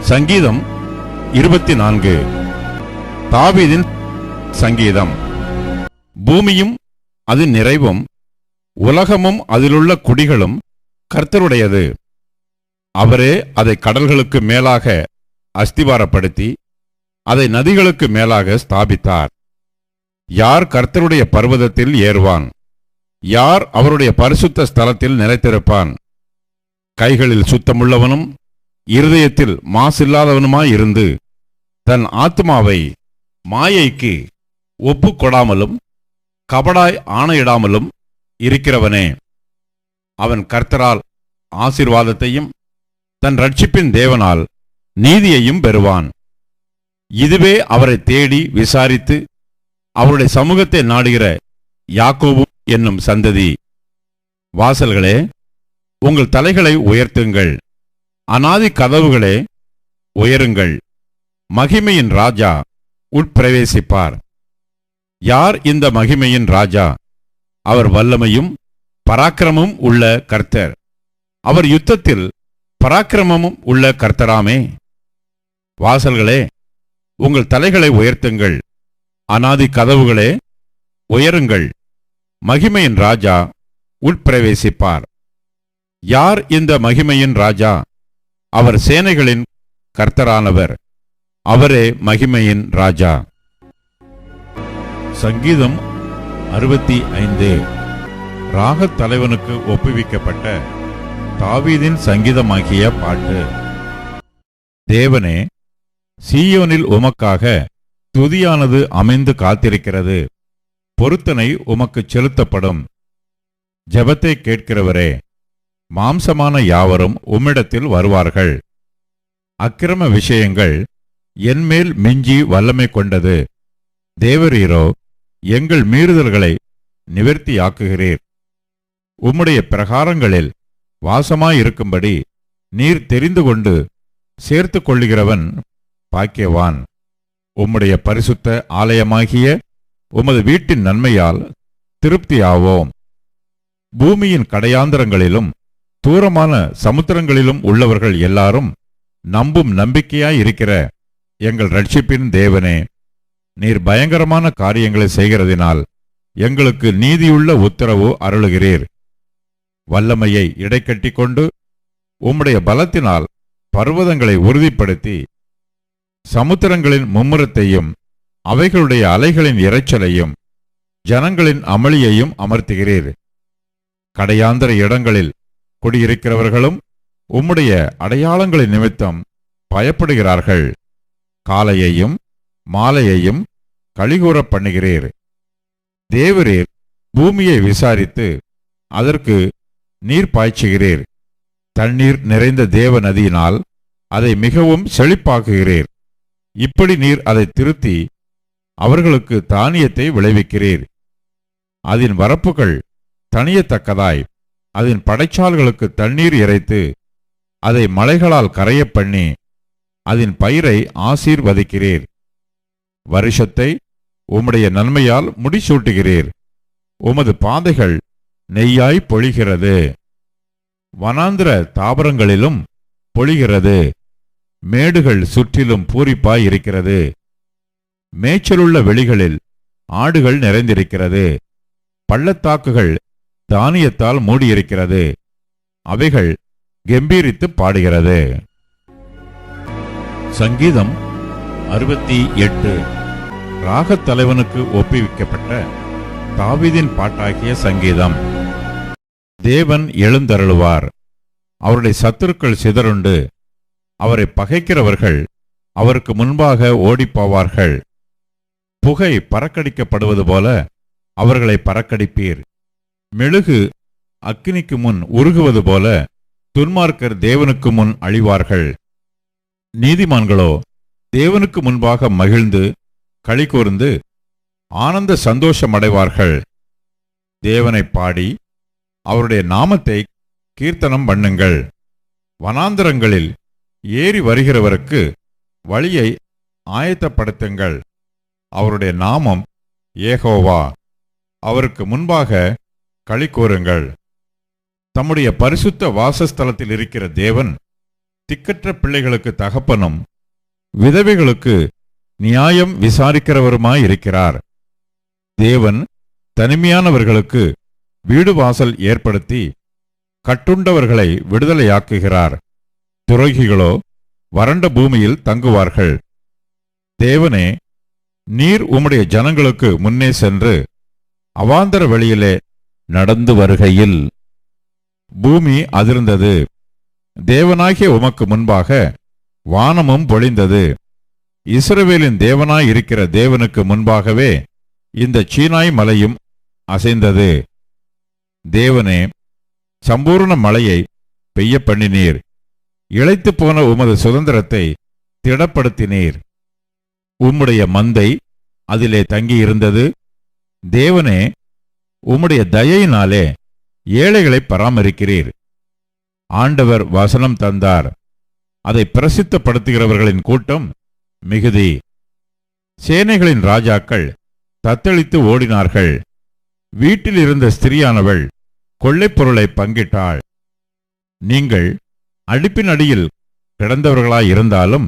சங்கீதம் இருபத்தி நான்கு தாவீதின் சங்கீதம். பூமியும் அதன் நிறைவும் உலகமும் அதிலுள்ள குடிகளும் கர்த்தருடையது. அவரே அதை கடல்களுக்கு மேலாக அஸ்திவாரப்படுத்தி அதை நதிகளுக்கு மேலாக ஸ்தாபித்தார். யார் கர்த்தருடைய பர்வதத்தில் ஏறுவான்? யார் அவருடைய பரிசுத்த ஸ்தலத்தில் நிலைத்திருப்பான்? கைகளில் சுத்தமுள்ளவனும் இருதயத்தில் மாசில்லாதவனுமாயிருந்து தன் ஆத்மாவை மாயைக்கு ஒப்புக்கொடாமலும் கபடாய் ஆணையிடாமலும் இருக்கிறவனே. அவன் கர்த்தரால் ஆசீர்வாதத்தையும் தன் ரட்சிப்பின் தேவனால் நீதியையும் பெறுவான். இதுவே அவரை தேடி விசாரித்து அவருடைய சமூகத்தை நாடுகிற யாக்கோபு என்னும் சந்ததி. வாசல்களே உங்கள் தலைகளை உயர்த்துங்கள். அனாதி கதவுகளே உயருங்கள். மகிமையின் ராஜா உட்பிரவேசிப்பார். யார் இந்த மகிமையின் ராஜா? அவர் வல்லமையும் பராக்கிரமும் உள்ள கர்த்தர். அவர் யுத்தத்தில் பராக்கிரமமும் உள்ள கர்த்தராமே. வாசல்களே உங்கள் தலைகளை உயர்த்துங்கள். அனாதி கதவுகளே உயருங்கள். மகிமையின் ராஜா உட்பிரவேசிப்பார் யார் இந்த மகிமையின் ராஜா? அவர் சேனைகளின் கர்த்தரானவர். அவரே மகிமையின் ராஜா. சங்கீதம் அறுபத்தி ஐந்து. ராகத் தலைவனுக்கு ஒப்புவிக்கப்பட்ட தாவீதின் சங்கீதமாகிய பாட்டு. தேவனே சீயோனில் உமக்காக துதியானது அமைந்து காத்திருக்கிறது. பொருத்தனை உமக்கு செலுத்தப்படும். ஜபத்தை கேட்கிறவரே மாம்சமான யாவரும் உம்மிடத்தில் வருவார்கள். அக்கிரம விஷயங்கள் என்மேல் மிஞ்சி வல்லமை கொண்டது. தேவரீரோ எங்கள் மீறுதல்களை நிவர்த்தியாக்குகிறீர். உம்முடைய பிரகாரங்களில் வாசமாயிருக்கும்படி நீர் தெரிந்து கொண்டு சேர்த்து கொள்ளுகிறவன் பாக்கியவான். உம்முடைய பரிசுத்த ஆலயமாகிய உமது வீட்டின் நன்மையால் திருப்தியாவோம். பூமியின் கடையாந்தரங்களிலும் தூரமான சமுத்திரங்களிலும் உள்ளவர்கள் எல்லாரும் நம்பும் நம்பிக்கையாயிருக்கிற எங்கள் ரட்சிப்பின் தேவனே நீர் பயங்கரமான காரியங்களை செய்கிறதினால் எங்களுக்கு நீதியுள்ள உத்தரவு அருளுகிறீர். வல்லமையை இடைக்கட்டி கொண்டு உம்முடைய பலத்தினால் பர்வதங்களை உறுதிப்படுத்தி சமுத்திரங்களின் மும்முரத்தையும் அவைகளுடைய அலைகளின் இறைச்சலையும் ஜனங்களின் அமளியையும் அமர்த்துகிறீர். கடையாந்தர இடங்களில் குடியிருக்கிறவர்களும் உம்முடைய அடையாளங்களின் நிமித்தம் பயப்படுகிறார்கள். காலையையும் மாலையையும் கழிகூறப் பண்ணுகிறீர். தேவரீர் பூமியை விசாரித்து அதற்கு நீர் பாய்ச்சுகிறீர். தண்ணீர் நிறைந்த தேவ நதியினால் அதை மிகவும் செழிப்பாக்குகிறீர். இப்படி நீர் அதை திருத்தி அவர்களுக்கு தானியத்தை விளைவிக்கிறீர். அதன் வரப்புகள் தனியத்தக்கதாய் அதன் படைச்சால்களுக்கு தண்ணீர் இறைத்து அதை மலைகளால் கரையப் பண்ணி அதன் பயிரை ஆசீர்வதிக்கிறீர். வருஷத்தை உம்முடைய நன்மையால் முடிசூட்டுகிறீர். உமது பாதைகள் நெய்யாய் பொழிகிறது. வனாந்திர தாவரங்களிலும் பொழிகிறது. மேடுகள் சுற்றிலும் பூரிப்பாய் இருக்கிறது மேய்ச்சலுள்ள வெளிகளில் ஆடுகள் நிறைந்திருக்கிறது. பள்ளத்தாக்குகள் தானியத்தால் மூடியிருக்கிறது. அவைகள் கம்பீரித்து பாடுகிறது. சங்கீதம் அறுபத்தி எட்டு ராகத் தலைவனுக்கு ஒப்புவிக்கப்பட்ட தாவிதின் பாட்டாகிய சங்கீதம். தேவன் எழுந்தருளுவார். அவருடைய சத்துருக்கள் சிதறுண்டு அவரை பகைக்கிறவர்கள் அவருக்கு முன்பாக ஓடிப்போவார்கள். புகை பறக்கடிக்கப்படுவது போல அவர்களை பறக்கடிப்பீர். மெழுகு அக்கினிக்கு முன் உருகுவது போல துன்மார்க்கர் தேவனுக்கு முன் அழிவார்கள். நீதிமான்களோ தேவனுக்கு முன்பாக மகிழ்ந்து களி கூர்ந்து ஆனந்த சந்தோஷமடைவார்கள். தேவனை பாடி அவருடைய நாமத்தை கீர்த்தனம் பண்ணுங்கள். வனாந்தரங்களில் ஏறி வருகிறவருக்கு வழியை ஆயத்தப்படுத்துங்கள். அவருடைய நாமம் ஏகோவா அவருக்கு முன்பாக களி கூறுங்கள் தம்முடைய பரிசுத்த வாசஸ்தலத்தில் இருக்கிற தேவன் திக்கற்ற பிள்ளைகளுக்கு தகப்பனும் விதவைகளுக்கு நியாயம் விசாரிக்கிறவருமாயிருக்கிறார் தேவன் தனிமையானவர்களுக்கு வீடு வாசல் ஏற்படுத்தி கட்டுண்டவர்களை விடுதலையாக்குகிறார். துரோகிகளோ வறண்ட பூமியில் தங்குவார்கள். தேவனே நீர் உம்முடைய ஜனங்களுக்கு முன்னே சென்று அவாந்தர வழியிலே நடந்து வருகையில். பூமி அதிர்ந்தது. தேவனாகிய உமக்கு முன்பாக வானமும் பொழிந்தது. இஸ்ரவேலின் தேவனாய் இருக்கிற தேவனுக்கு முன்பாகவே இந்த சீனாய் மலையும் அசைந்தது. தேவனே சம்பூர்ண மழையை பெய்ய பண்ணினீர் இழைத்து போன உமது சுதந்திரத்தை திடப்படுத்தினீர். உம்முடைய மந்தை அதிலே தங்கியிருந்தது. தேவனே உம்முடைய தயையினாலே ஏழைகளை பராமரிக்கிறீர். ஆண்டவர் வசனம் தந்தார். அதை பிரசித்தப்படுத்துகிறவர்களின் கூட்டம் மிகுதி. சேனைகளின் ராஜாக்கள் தத்தளித்து ஓடினார்கள். வீட்டில் இருந்த ஸ்திரியானவள் கொள்ளைப் பொருளை பங்கிட்டாள். நீங்கள் அடுப்பின் அடியில் கிடந்தவர்களாயிருந்தாலும்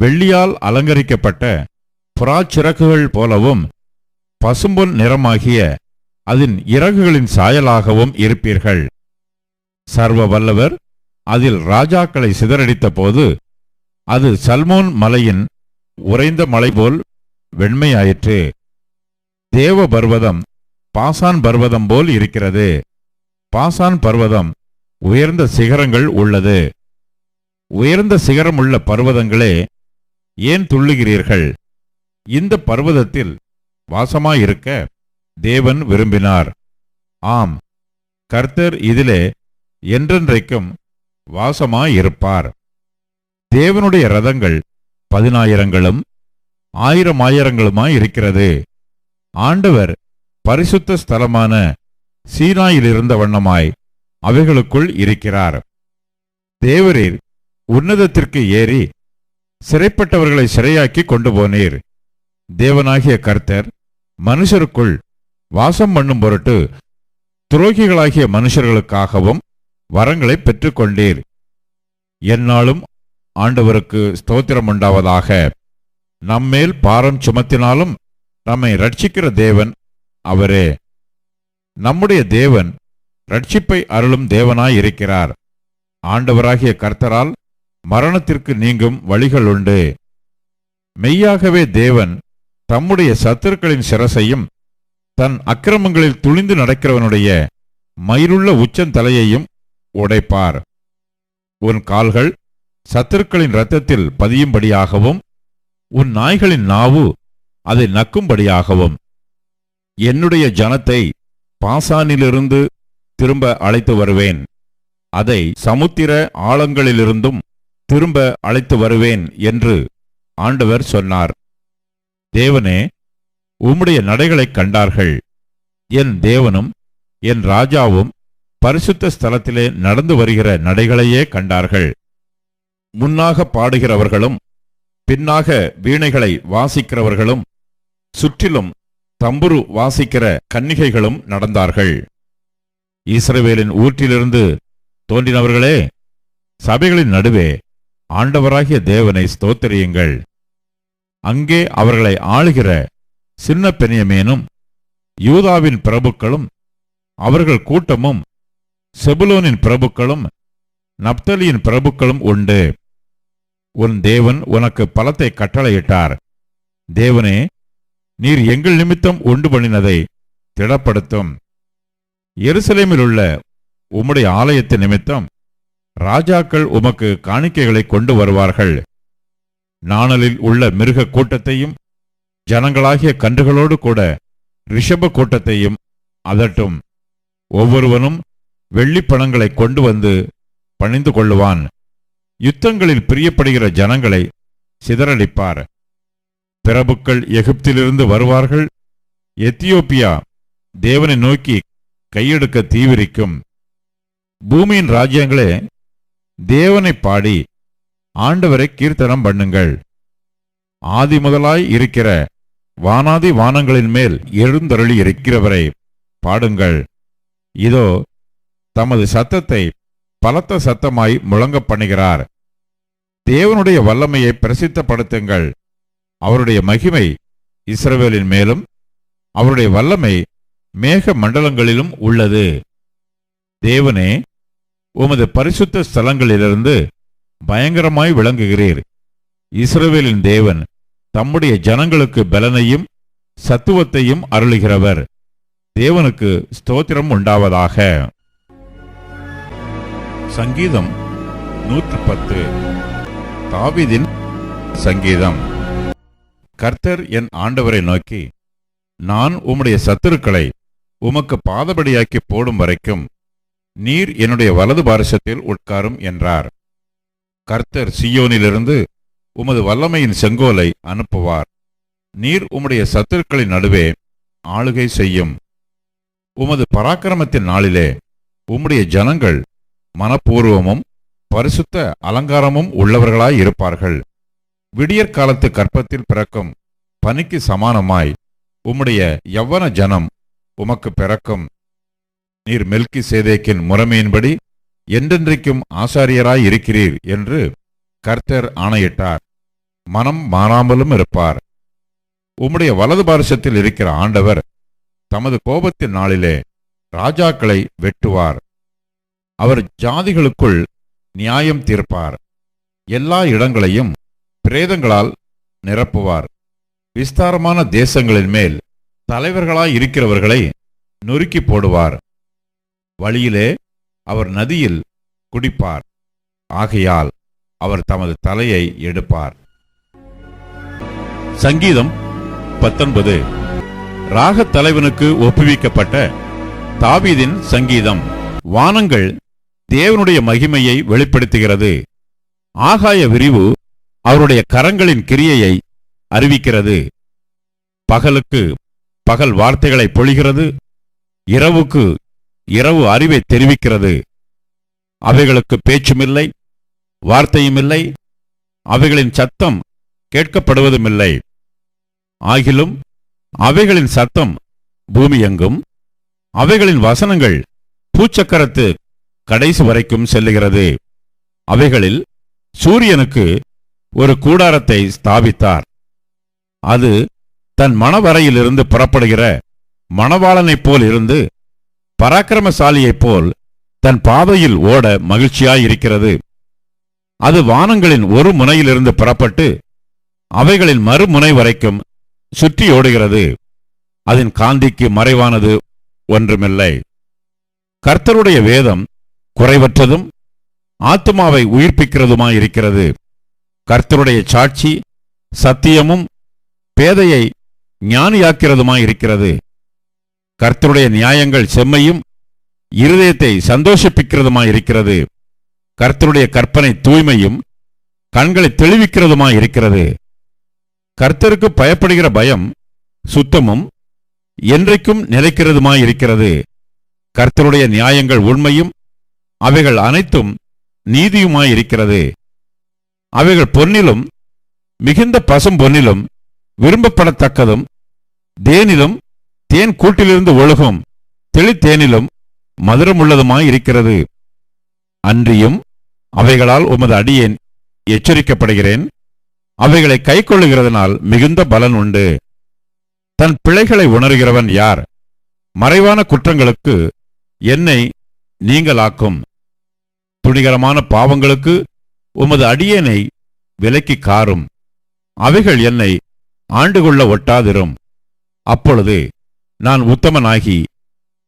வெள்ளியால் அலங்கரிக்கப்பட்ட புறாச்சிறகுகள் போலவும் பசும்பொன் நிறமாகிய அதன் இறகுகளின் சாயலாகவும் இருப்பீர்கள். சர்வ வல்லவர் அதில் ராஜாக்களை சிதறடித்த போது அது சல்மோன் மலையின் உறைந்த மலை போல் வெண்மையாயிற்று. தேவ பர்வதம் பாசான் பர்வதம் போல் இருக்கிறது. பாசான் பர்வதம் உயர்ந்த சிகரங்கள் உள்ளது. உயர்ந்த சிகரம் உள்ள பர்வதங்களே ஏன் துள்ளுகிறீர்கள்? இந்த பர்வதத்தில் வாசமாயிருக்க தேவன் விரும்பினார். ஆம் கர்த்தர் இதிலே என்றென்றைக்கும் வாசமாயிருப்பார். தேவனுடைய ரதங்கள் பதினாயிரங்களும் ஆயிரம் ஆயிரங்களுமாயிருக்கிறது ஆண்டவர் பரிசுத்த ஸ்தலமான சீனாயிலிருந்த வண்ணமாய் அவைகளுக்குள் இருக்கிறார். தேவரீர் உன்னதத்திற்கு ஏறி சிறைப்பட்டவர்களை சிறையாக்கி கொண்டு போனீர் தேவனாகிய கர்த்தர் மனுஷருக்குள் வாசம் பண்ணும் பொருட்டு துரோகிகளாகிய மனுஷர்களுக்காகவும் வரங்களை பெற்றுக்கொண்டீர். என்னாலும் ஆண்டவருக்கு ஸ்தோத்திரம் உண்டாவதாக. நம்மேல் பாரம் சுமத்தினாலும் நம்மை ரட்சிக்கிற தேவன் அவரே. நம்முடைய தேவன் ரட்சிப்பை அருளும் தேவனாயிருக்கிறார். ஆண்டவராகிய கர்த்தரால் மரணத்திற்கு நீங்கும் வழிகள் உண்டு. மெய்யாகவே தேவன் தம்முடைய சத்துருக்களின் சிரசையும் தன் அக்கிரமங்களில் துளிந்து நடக்கிறவனுடைய மயிருள்ள உச்சந்தலையையும் உடைப்பார். உன் கால்கள் சத்துருக்களின் இரத்தத்தில் பதியும்படியாகவும் உன் நாய்களின் நாவு அதை நக்கும்படியாகவும். என்னுடைய ஜனத்தை பாசானிலிருந்து திரும்ப அழைத்து வருவேன். அதை சமுத்திர ஆழங்களிலிருந்தும் திரும்ப அழைத்து வருவேன் என்று ஆண்டவர் சொன்னார். தேவனே உம்முடைய நடைகளைக் கண்டார்கள். என் தேவனும் என் ராஜாவும் பரிசுத்த ஸ்தலத்திலே நடந்து வருகிற நடைகளையே கண்டார்கள். முன்னாக பாடுகிறவர்களும் பின்னாக வீணைகளை வாசிக்கிறவர்களும் சுற்றிலும் தம்புரு வாசிக்கிற கன்னிகைகளும் நடந்தார்கள். இஸ்ரவேலின் ஊற்றிலிருந்து தோன்றினவர்களே சபைகளின் நடுவே ஆண்டவராகிய தேவனை ஸ்தோத்திரியுங்கள். அங்கே அவர்களை ஆளுகிற சின்ன பெனியமேனும் யூதாவின் பிரபுக்களும் அவர்கள் கூட்டமும் செபுலோனின் பிரபுக்களும் நப்தலியின் பிரபுக்களும் உண்டு. உன் தேவன் உனக்கு பலத்தை கட்டளையிட்டார். தேவனே நீர் எங்கள் நிமித்தம் உண்டு பண்ணினதை திடப்படுத்தும். எருசலேமில் உள்ள உம்முடைய ஆலயத்தின் நிமித்தம் ராஜாக்கள் உமக்கு காணிக்கைகளை கொண்டு வருவார்கள். நாணலில் உள்ள மிருக கூட்டத்தையும் ஜனங்களாகிய கன்றுகளோடு கூட ரிஷப கூட்டத்தையும் அதட்டும். ஒவ்வொருவனும் வெள்ளிப்பணங்களை கொண்டு வந்து பணிந்து கொள்ளுவான். யுத்தங்களில் பிரியப்படுகிற ஜனங்களை சிதறடிப்பார். பிரபுக்கள் எகிப்திலிருந்து வருவார்கள். எத்தியோப்பியா தேவனை நோக்கி கையெடுக்க தீவிரிக்கும். பூமியின் ராஜ்யங்களே தேவனை பாடி ஆண்டவரை கீர்த்தனம் பண்ணுங்கள். ஆதி முதலாய் இருக்கிற வானாதி வானங்களின் மேல் எழுந்தருளி இருக்கிறவரை பாடுங்கள். இதோ தமது சத்தத்தை பலத்த சத்தமாய் முழங்க பண்ணுகிறார். தேவனுடைய வல்லமையை பிரசித்தப்படுத்துங்கள். அவருடைய மகிமை இஸ்ரவேலின் மேலும் அவருடைய வல்லமை மேக மண்டலங்களிலும் உள்ளது. தேவனே உமது பரிசுத்த ஸ்தலங்களிலிருந்து பயங்கரமாய் விளங்குகிறீர். இஸ்ரவேலின் தேவன் தம்முடைய ஜனங்களுக்கு பலனையும் சத்துவத்தையும் அருளுகிறவர். தேவனுக்கு ஸ்தோத்திரம் உண்டாவதாக. சங்கீதம் நூற்று பத்து தாவிதின் சங்கீதம். கர்த்தர் என் ஆண்டவரை நோக்கி நான் உம்முடைய சத்துருக்களை உமக்கு பாதபடியாக்கி போடும் வரைக்கும் நீர் என்னுடைய வலது பாரசத்தில் உட்காரும் என்றார். கர்த்தர் சியோனிலிருந்து உமது வல்லமையின் செங்கோலை அனுப்புவார். நீர் உம்முடைய சத்துருக்களின் நடுவே ஆளுகை செய்யும். உமது பராக்கிரமத்தின் நாளிலே உம்முடைய ஜனங்கள் மனப்பூர்வமும் பரிசுத்த அலங்காரமும் உள்ளவர்களாய் இருப்பார்கள். விடியற் காலத்து கற்பத்தில் பிறக்கும் பனிக்கு சமானமாய் உம்முடைய யவ்வன ஜனம் உமக்கு பிறக்கும். நீர் மெல்கி சேதேக்கின் முறைமையின்படி என்றென்றைக்கும் ஆசாரியராய் இருக்கிறீர் என்று கர்த்தர் ஆணையிட்டார். மனம் மாறாமலும் இருப்பார். உம்முடைய வலது பாரசத்தில் இருக்கிற ஆண்டவர் தமது கோபத்தின் நாளிலே ராஜாக்களை வெட்டுவார். அவர் ஜாதிகளுக்குள் நியாயம் தீர்ப்பார். எல்லா இடங்களையும் பிரேதங்களால் நிரப்புவார். விஸ்தாரமான தேசங்களின் மேல் தலைவர்களாய் இருக்கிறவர்களை நொறுக்கி போடுவார். வழியிலே அவர் நதியில் குடிப்பார். ஆகையால் அவர் தமது தலையை எடுப்பார். சங்கீதம் பத்தொன்பது. ராகத் தலைவனுக்கு ஒப்புவிக்கப்பட்ட தாவீதின் சங்கீதம் வானங்கள் தேவனுடைய மகிமையை வெளிப்படுத்துகிறது. ஆகாய விரிவு அவருடைய கரங்களின் கிரியையை அறிவிக்கிறது. பகலுக்கு பகல் வார்த்தைகளை பொழிகிறது இரவுக்கு இரவு அறிவை தெரிவிக்கிறது. அவைகளுக்கு பேச்சுமில்லை வார்த்தையுமில்லை அவைகளின் சத்தம் கேட்கப்படுவதுமில்லை. ஆகிலும் அவைகளின் சத்தம் பூமி எங்கும் அவைகளின் வசனங்கள் பூச்சக்கரத்து கடைசி வரைக்கும் செல்லுகிறது. அவைகளில் சூரியனுக்கு ஒரு கூடாரத்தை ஸ்தாபித்தார். அது தன் மணவரையிலிருந்து புறப்படுகிற மணவாளனைப் போல் இருந்து பராக்கிரமசாலியைப் போல் தன் பாதையில் ஓட மகிழ்ச்சியாயிருக்கிறது. அது வானங்களின் ஒரு முனையிலிருந்து புறப்பட்டு அவைகளின் மறுமுனை வரைக்கும் சுற்றி ஓடுகிறது. அதன் காந்திக்கு மறைவானது ஒன்றுமில்லை. கர்த்தருடைய வேதம் குறைவற்றதும் ஆத்துமாவை உயிர்ப்பிக்கிறதுமாயிருக்கிறது. கர்த்தருடைய சாட்சி சத்தியமும் பேதையை ஞானியாக்கிறதுமாயிருக்கிறது. கர்த்தருடைய நியாயங்கள் செம்மையும் இருதயத்தை சந்தோஷிப்பிக்கிறதுமாயிருக்கிறது. கர்த்தருடைய கற்பனை தூய்மையும் கண்களை தெளிவிக்கிறதுமாயிருக்கிறது. கர்த்தருக்கு பயப்படுகிற பயம் சுத்தமும் என்றைக்கும் நிலைக்கிறதுமாயிருக்கிறது. கர்த்தருடைய நியாயங்கள் உண்மையும் அவைகள் அனைத்தும் நீதியுமாயிருக்கிறது. அவைகள் பொன்னிலும் மிகுந்த பசும் பொன்னிலும் விரும்பப்படத்தக்கதும் தேனிலும் தேன் கூட்டிலிருந்து ஒழுகும் தெளித்தேனிலும் மதுரமுள்ளதுமாயிருக்கிறது. அன்றியும் அவைகளால் உமது அடியேன் எச்சரிக்கப்படுகிறேன். அவைகளை கைக்கொள்ளுகிறதனால் மிகுந்த பலன் உண்டு. தன் பிழைகளை உணர்கிறவன் யார்? மறைவான குற்றங்களுக்கு என்னை நீங்களாக்கும். துணிகரமான பாவங்களுக்கு உமது அடியேனை விலக்கி காரும். அவைகள் என்னை ஆண்டுகொள்ள ஒட்டாதிரும். அப்பொழுது நான் உத்தமனாகி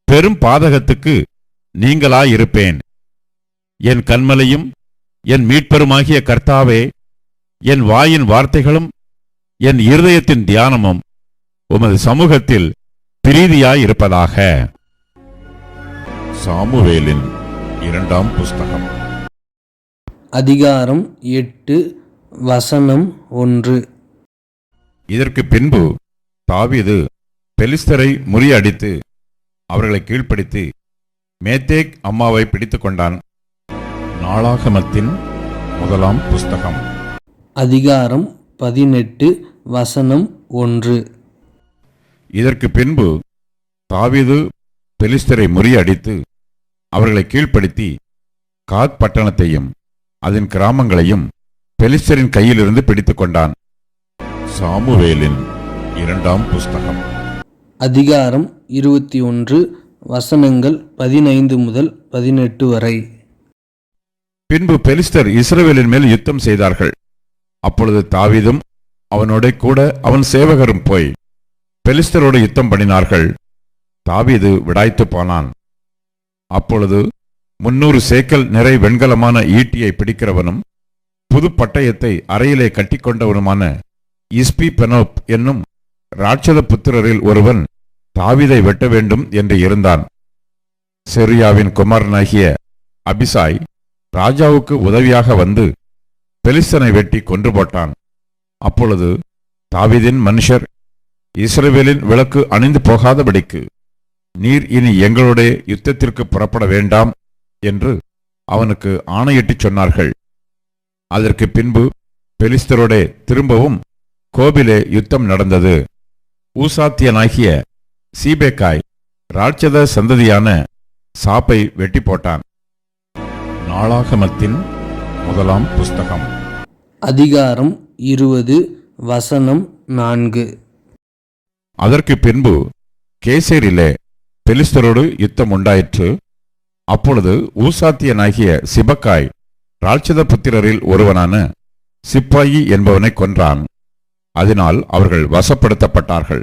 பெரும் பாதகத்துக்கு நீங்களாயிருப்பேன். என் கண்மலையும் என் மீட்பெருமாகிய கர்த்தாவே என் வாயின் வார்த்தைகளும் என் இருதயத்தின் தியானமும் உமது சமூகத்தில் பிரீதியாயிருப்பதாக. சாமுவேலின் இரண்டாம் புஸ்தகம். அதிகாரம் எட்டு வசனம் ஒன்று. இதற்கு பின்பு தாவீது பெலிஸ்தரை முறியடித்து அவர்களை கீழ்ப்படுத்தி மேத்தேக் அம்மாவை பிடித்துக் கொண்டான். நாளாகமத்தின் முதலாம் புஸ்தகம். அதிகாரம் பதினெட்டு வசனம் ஒன்று. இதற்கு பின்பு தாவீது பெலிஸ்தரை முறியடித்து அவர்களை கீழ்ப்படுத்தி காத் பட்டணத்தையும் அதன் கிராமங்களையும் பெலிஸ்தரின் கையிலிருந்து பிடித்துக் கொண்டான். சாமுவேலின் இரண்டாம் புஸ்தகம். அதிகாரம் இருபத்தி ஒன்று வசனங்கள் பதினைந்து முதல் பதினெட்டு வரை. பின்பு பெலிஸ்தர் இஸ்ரவேலின் மேல் யுத்தம் செய்தார்கள். அப்பொழுது தாவீதும் அவனோட கூட அவன் சேவகரும் போய் பெலிஸ்தரோடு யுத்தம் பண்ணினார்கள். தாவீது விடாய்த்து போனான். அப்பொழுது முன்னூறு சேக்கல் நிறை வெண்கலமான ஈட்டியை பிடிக்கிறவனும் புது பட்டயத்தை அறையிலே கட்டிக்கொண்டவனுமான இஸ்பி பெனோப் என்னும் ராட்சத புத்திரரில் ஒருவன் தாவிதை வெட்ட வேண்டும் என்று இருந்தான். செரியாவின் குமாரனாகிய அபிசாய் ராஜாவுக்கு உதவியாக வந்து பெலிஸ்தனை வெட்டி கொன்று போட்டான். அப்பொழுது தாவிதின் மனுஷர் இஸ்ரவேலின் விளக்கு அணிந்து போகாதபடிக்கு நீர் இனி எங்களுடைய யுத்தத்திற்கு புறப்பட வேண்டாம் என்று அவனுக்கு ஆணையிட்டுச் சொன்னார்கள். அதற்கு பின்பு பெலிஸ்தரோடே திரும்பவும் கோபிலே யுத்தம் நடந்தது. ஊசாத்தியனாகிய சீபேக்காய் ராட்சத சந்ததியான சாப்பை வெட்டி போட்டான். நாளாகமத்தின் முதலாம் புஸ்தகம். அதிகாரம் இருபது வசனம் நான்கு. அதற்கு பின்பு கேசேரிலே பெலிஸ்தரோடு யுத்தம் உண்டாயிற்று. அப்பொழுது ஊசாத்தியனாகிய சிபக்காய் ராட்சத புத்திரரில் ஒருவனான சிப்பாயி என்பவனை கொன்றான். அதனால் அவர்கள் வசப்படுத்தப்பட்டார்கள்.